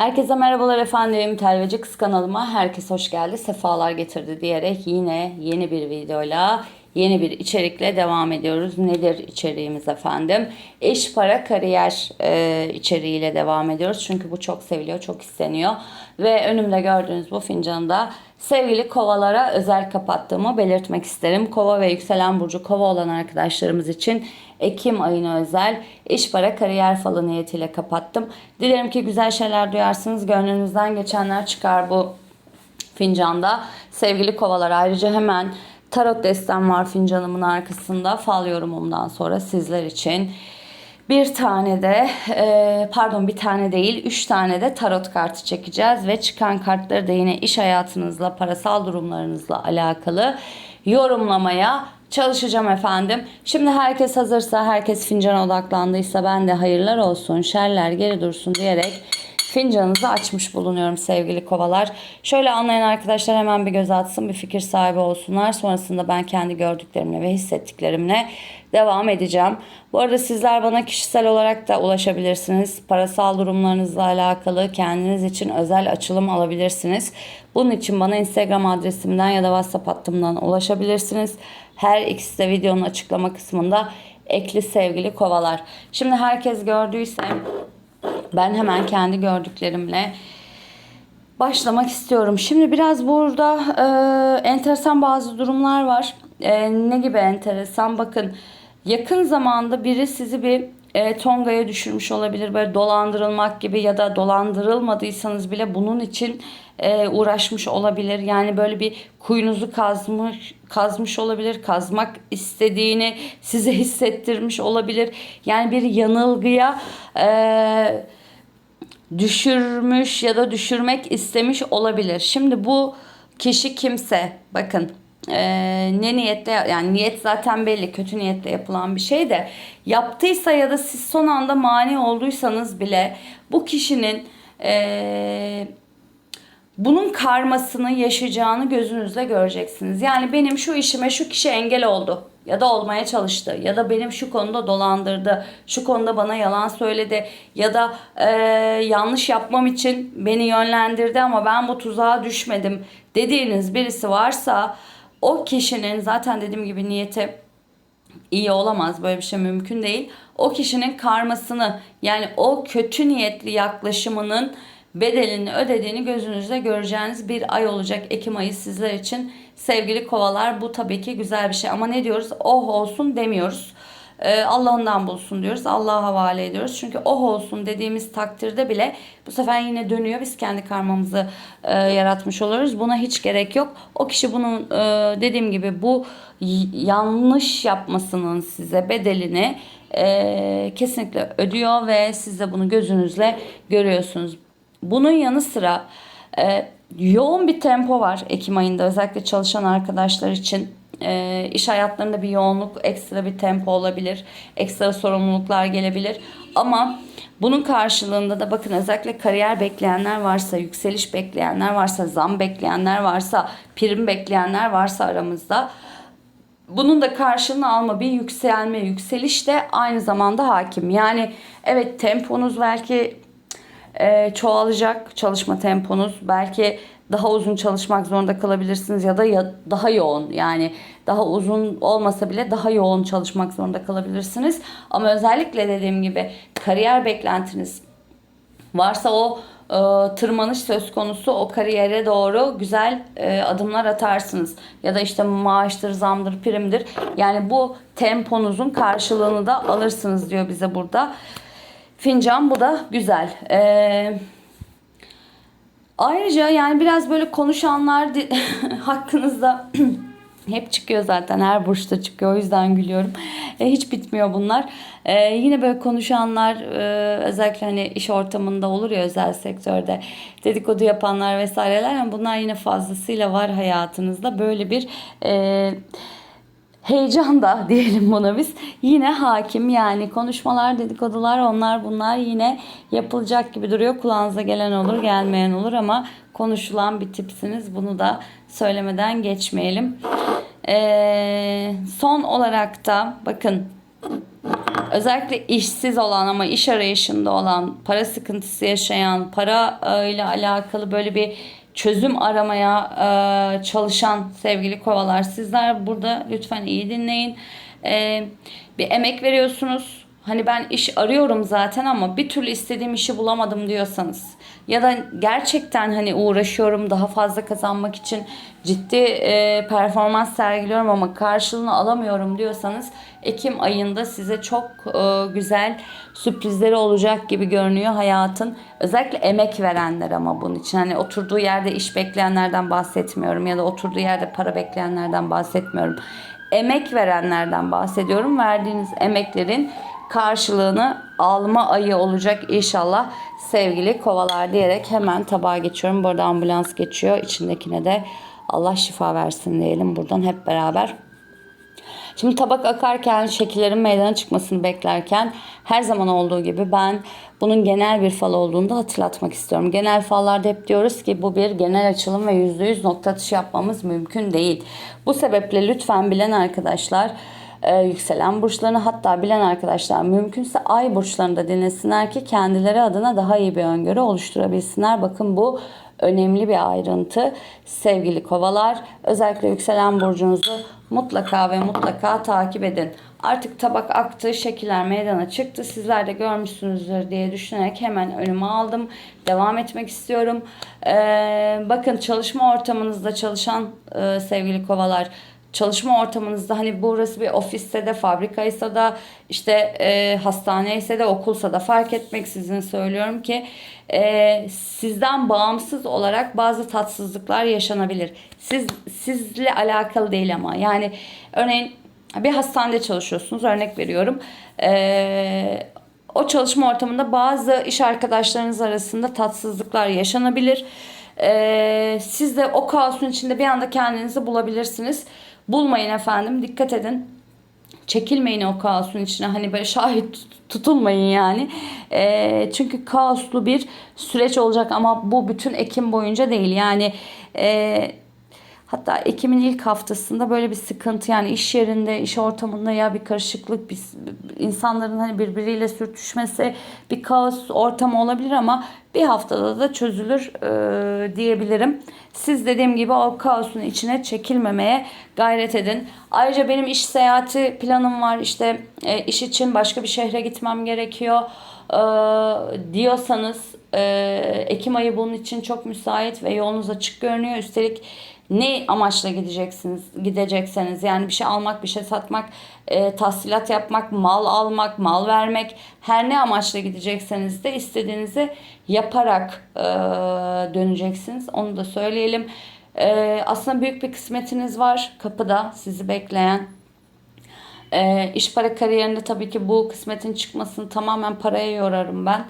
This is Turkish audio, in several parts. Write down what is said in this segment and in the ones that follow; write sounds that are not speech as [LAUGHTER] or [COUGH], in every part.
Herkese merhabalar efendim. Telveci Kız kanalıma herkes hoş geldi. Sefalar getirdi diyerek yine yeni bir videoyla, yeni bir içerikle devam ediyoruz. Nedir içeriğimiz efendim? İş, para, kariyer e, içeriğiyle devam ediyoruz. Çünkü bu çok seviliyor, çok isteniyor. Ve önümde gördüğünüz bu fincanda sevgili kovalara özel kapattığımı belirtmek isterim. Kova ve yükselen burcu kova olan arkadaşlarımız için Ekim ayına özel iş para kariyer falı niyetiyle kapattım. Dilerim ki güzel şeyler duyarsınız. Gönlünüzden geçenler çıkar bu fincanda. Sevgili kovalar ayrıca hemen tarot destem var fincanımın arkasında. Fal yorumumdan sonra sizler için. Bir tane de e, pardon bir tane değil üç tane de tarot kartı çekeceğiz ve çıkan kartları da yine iş hayatınızla parasal durumlarınızla alakalı yorumlamaya çalışacağım efendim. Şimdi herkes hazırsa herkes fincana odaklandıysa ben de hayırlar olsun şerler geri dursun diyerek fincanınızı açmış bulunuyorum sevgili kovalar. Şöyle anlayan arkadaşlar hemen bir göz atsın, bir fikir sahibi olsunlar. Sonrasında ben kendi gördüklerimle ve hissettiklerimle devam edeceğim. Bu arada sizler bana kişisel olarak da ulaşabilirsiniz. Parasal durumlarınızla alakalı kendiniz için özel açılım alabilirsiniz. Bunun için bana Instagram adresimden ya da WhatsApp hattımdan ulaşabilirsiniz. Her ikisi de videonun açıklama kısmında ekli sevgili kovalar. Şimdi herkes gördüyse ben hemen kendi gördüklerimle başlamak istiyorum. Şimdi biraz burada e, enteresan bazı durumlar var. E, ne gibi enteresan? Bakın yakın zamanda biri sizi bir e, tongaya düşürmüş olabilir. Böyle dolandırılmak gibi ya da dolandırılmadıysanız bile bunun için e, uğraşmış olabilir. Yani böyle bir kuyunuzu kazmış kazmış olabilir. Kazmak istediğini size hissettirmiş olabilir. Yani bir yanılgıya eee düşürmüş ya da düşürmek istemiş olabilir. Şimdi bu kişi kimse bakın e, ne niyetle yani niyet zaten belli kötü niyetle yapılan bir şey de yaptıysa ya da siz son anda mani olduysanız bile bu kişinin e, bunun karmasını yaşayacağını gözünüzle göreceksiniz. Yani benim şu işime şu kişi engel oldu ya da olmaya çalıştı ya da benim şu konuda dolandırdı, şu konuda bana yalan söyledi ya da e, yanlış yapmam için beni yönlendirdi ama ben bu tuzağa düşmedim dediğiniz birisi varsa o kişinin zaten dediğim gibi niyeti iyi olamaz. Böyle bir şey mümkün değil. O kişinin karmasını yani o kötü niyetli yaklaşımının bedelini ödediğini gözünüzde göreceğiniz bir ay olacak Ekim ayı sizler için. Sevgili kovalar bu tabii ki güzel bir şey ama ne diyoruz? Oh olsun demiyoruz. Ee, Allah'ından bulsun diyoruz. Allah'a havale ediyoruz. Çünkü oh olsun dediğimiz takdirde bile bu sefer yine dönüyor. Biz kendi karmamızı e, yaratmış oluruz. Buna hiç gerek yok. O kişi bunun e, dediğim gibi bu yanlış yapmasının size bedelini e, kesinlikle ödüyor ve siz de bunu gözünüzle görüyorsunuz. Bunun yanı sıra e, yoğun bir tempo var Ekim ayında özellikle çalışan arkadaşlar için. E, iş hayatlarında bir yoğunluk, ekstra bir tempo olabilir. Ekstra sorumluluklar gelebilir. Ama bunun karşılığında da bakın özellikle kariyer bekleyenler varsa, yükseliş bekleyenler varsa, zam bekleyenler varsa, prim bekleyenler varsa aramızda bunun da karşılığını alma bir yükselme, yükseliş de aynı zamanda hakim. Yani evet temponuz belki e, çoğalacak çalışma temponuz. Belki daha uzun çalışmak zorunda kalabilirsiniz ya da ya daha yoğun yani daha uzun olmasa bile daha yoğun çalışmak zorunda kalabilirsiniz. Ama özellikle dediğim gibi kariyer beklentiniz varsa o e, tırmanış söz konusu o kariyere doğru güzel e, adımlar atarsınız. Ya da işte maaştır, zamdır, primdir. Yani bu temponuzun karşılığını da alırsınız diyor bize burada. Fincan bu da güzel. Ee, ayrıca yani biraz böyle konuşanlar [LAUGHS] hakkınızda [CLEARS THROAT] hep çıkıyor zaten her burçta çıkıyor o yüzden gülüyorum. E, hiç bitmiyor bunlar. E, yine böyle konuşanlar e, özellikle hani iş ortamında olur ya özel sektörde dedikodu yapanlar vesaireler yani bunlar yine fazlasıyla var hayatınızda. Böyle bir e, heyecan da [LAUGHS] diyelim buna biz. Yine hakim yani konuşmalar dedikodular onlar bunlar yine yapılacak gibi duruyor. Kulağınıza gelen olur gelmeyen olur ama konuşulan bir tipsiniz. Bunu da söylemeden geçmeyelim. Ee, son olarak da bakın Özellikle işsiz olan ama iş arayışında olan, para sıkıntısı yaşayan, para ile alakalı böyle bir çözüm aramaya e, çalışan sevgili kovalar sizler burada lütfen iyi dinleyin. E, bir emek veriyorsunuz. Hani ben iş arıyorum zaten ama bir türlü istediğim işi bulamadım diyorsanız ya da gerçekten hani uğraşıyorum daha fazla kazanmak için ciddi e, performans sergiliyorum ama karşılığını alamıyorum diyorsanız Ekim ayında size çok e, güzel sürprizleri olacak gibi görünüyor hayatın. Özellikle emek verenler ama bunun için hani oturduğu yerde iş bekleyenlerden bahsetmiyorum ya da oturduğu yerde para bekleyenlerden bahsetmiyorum. Emek verenlerden bahsediyorum. Verdiğiniz emeklerin karşılığını alma ayı olacak inşallah sevgili kovalar diyerek hemen tabağa geçiyorum. Burada ambulans geçiyor. İçindekine de Allah şifa versin diyelim buradan hep beraber. Şimdi tabak akarken, şekillerin meydana çıkmasını beklerken her zaman olduğu gibi ben bunun genel bir fal olduğunu da hatırlatmak istiyorum. Genel fallarda hep diyoruz ki bu bir genel açılım ve %100 nokta atışı yapmamız mümkün değil. Bu sebeple lütfen bilen arkadaşlar e, yükselen burçlarını hatta bilen arkadaşlar mümkünse ay burçlarını da dinlesinler ki kendileri adına daha iyi bir öngörü oluşturabilsinler. Bakın bu önemli bir ayrıntı. Sevgili kovalar özellikle yükselen burcunuzu mutlaka ve mutlaka takip edin. Artık tabak aktı, şekiller meydana çıktı. Sizler de görmüşsünüzdür diye düşünerek hemen önüme aldım. Devam etmek istiyorum. Ee, bakın çalışma ortamınızda çalışan e, sevgili kovalar çalışma ortamınızda hani burası bir ofiste de fabrikaysa da işte e, hastaneyse de okulsa da fark etmeksizin söylüyorum ki e, sizden bağımsız olarak bazı tatsızlıklar yaşanabilir. Siz sizle alakalı değil ama yani örneğin bir hastanede çalışıyorsunuz örnek veriyorum. E, o çalışma ortamında bazı iş arkadaşlarınız arasında tatsızlıklar yaşanabilir. E, siz de o kaosun içinde bir anda kendinizi bulabilirsiniz. Bulmayın efendim dikkat edin. Çekilmeyin o kaosun içine hani böyle şahit tutulmayın yani. E, çünkü kaoslu bir süreç olacak ama bu bütün Ekim boyunca değil. Yani e, Hatta Ekim'in ilk haftasında böyle bir sıkıntı yani iş yerinde, iş ortamında ya bir karışıklık, bir, insanların hani birbiriyle sürtüşmesi, bir kaos ortamı olabilir ama bir haftada da çözülür e, diyebilirim. Siz dediğim gibi o kaosun içine çekilmemeye gayret edin. Ayrıca benim iş seyahati planım var. İşte e, iş için başka bir şehre gitmem gerekiyor e, diyorsanız e, Ekim ayı bunun için çok müsait ve yolunuz açık görünüyor. Üstelik ne amaçla gideceksiniz gidecekseniz? Yani bir şey almak bir şey satmak e, tahsilat yapmak mal almak mal vermek her ne amaçla gidecekseniz de istediğinizi yaparak e, döneceksiniz. Onu da söyleyelim. E, aslında büyük bir kısmetiniz var kapıda sizi bekleyen. E, iş para kariyerinde tabii ki bu kısmetin çıkmasını tamamen paraya yorarım ben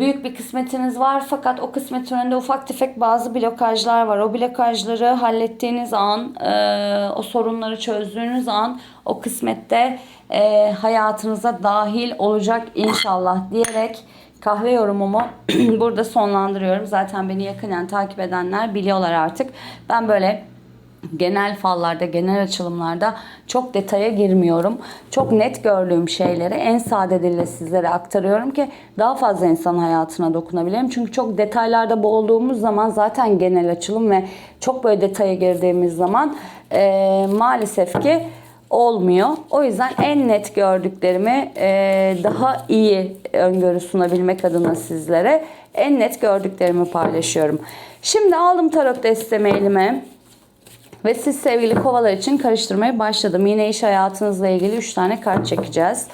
büyük bir kısmetiniz var fakat o kısmetin önünde ufak tefek bazı blokajlar var. O blokajları hallettiğiniz an, e, o sorunları çözdüğünüz an o kısmette e, hayatınıza dahil olacak inşallah diyerek kahve yorumumu [CLEARS THROAT] burada sonlandırıyorum. Zaten beni yakından takip edenler biliyorlar artık. Ben böyle genel fallarda, genel açılımlarda çok detaya girmiyorum. Çok net gördüğüm şeyleri en sade dille sizlere aktarıyorum ki daha fazla insan hayatına dokunabilelim. Çünkü çok detaylarda boğulduğumuz zaman zaten genel açılım ve çok böyle detaya girdiğimiz zaman e, maalesef ki olmuyor. O yüzden en net gördüklerimi e, daha iyi öngörü sunabilmek adına sizlere en net gördüklerimi paylaşıyorum. Şimdi aldım tarot destemi elime. Ve siz sevgili kovalar için karıştırmaya başladım. Yine iş hayatınızla ilgili 3 tane kart çekeceğiz.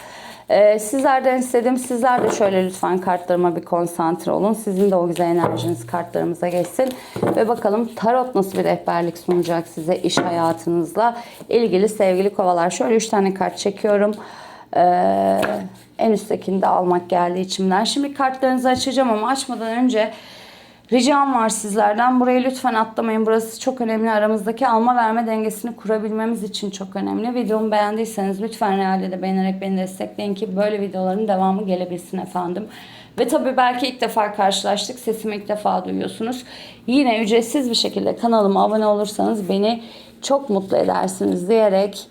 Ee, sizlerden istedim. Sizler de şöyle lütfen kartlarıma bir konsantre olun. Sizin de o güzel enerjiniz kartlarımıza geçsin. Ve bakalım tarot nasıl bir rehberlik sunacak size iş hayatınızla ilgili sevgili kovalar. Şöyle 3 tane kart çekiyorum. Ee, en üsttekini de almak geldi içimden. Şimdi kartlarınızı açacağım ama açmadan önce Ricam var sizlerden. Burayı lütfen atlamayın. Burası çok önemli. Aramızdaki alma verme dengesini kurabilmemiz için çok önemli. Videomu beğendiyseniz lütfen realde de beğenerek beni destekleyin ki böyle videoların devamı gelebilsin efendim. Ve tabii belki ilk defa karşılaştık. Sesimi ilk defa duyuyorsunuz. Yine ücretsiz bir şekilde kanalıma abone olursanız beni çok mutlu edersiniz diyerek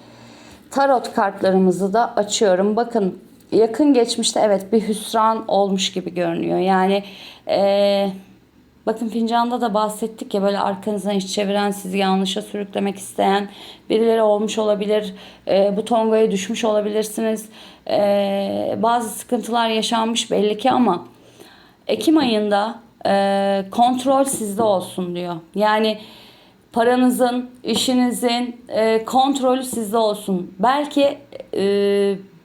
tarot kartlarımızı da açıyorum. Bakın yakın geçmişte evet bir hüsran olmuş gibi görünüyor. Yani eee, bakın fincanda da bahsettik ya böyle arkanızdan iş çeviren, sizi yanlışa sürüklemek isteyen birileri olmuş olabilir. Eee, bu tongaya düşmüş olabilirsiniz. Eee, bazı sıkıntılar yaşanmış belli ki ama Ekim ayında e, kontrol sizde olsun diyor. Yani paranızın, işinizin e, kontrolü sizde olsun. Belki e,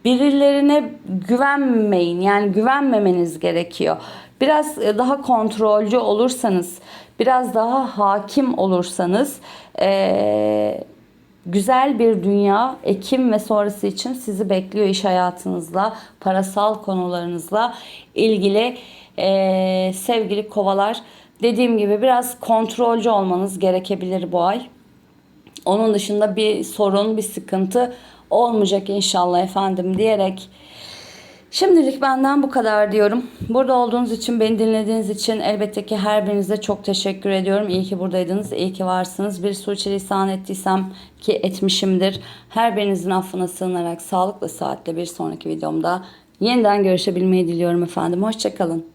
birilerine güvenmeyin. Yani güvenmemeniz gerekiyor. Biraz e, daha kontrolcü olursanız, biraz daha hakim olursanız e, güzel bir dünya Ekim ve sonrası için sizi bekliyor iş hayatınızla, parasal konularınızla ilgili Ee, sevgili kovalar. Dediğim gibi biraz kontrolcü olmanız gerekebilir bu ay. Onun dışında bir sorun, bir sıkıntı olmayacak inşallah efendim diyerek Şimdilik benden bu kadar diyorum. Burada olduğunuz için, beni dinlediğiniz için elbette ki her birinize çok teşekkür ediyorum. İyi ki buradaydınız, iyi ki varsınız. Bir suçilisan ettiysem ki etmişimdir. Her birinizin affına sığınarak sağlıklı saatle bir sonraki videomda yeniden görüşebilmeyi diliyorum efendim. Hoşçakalın.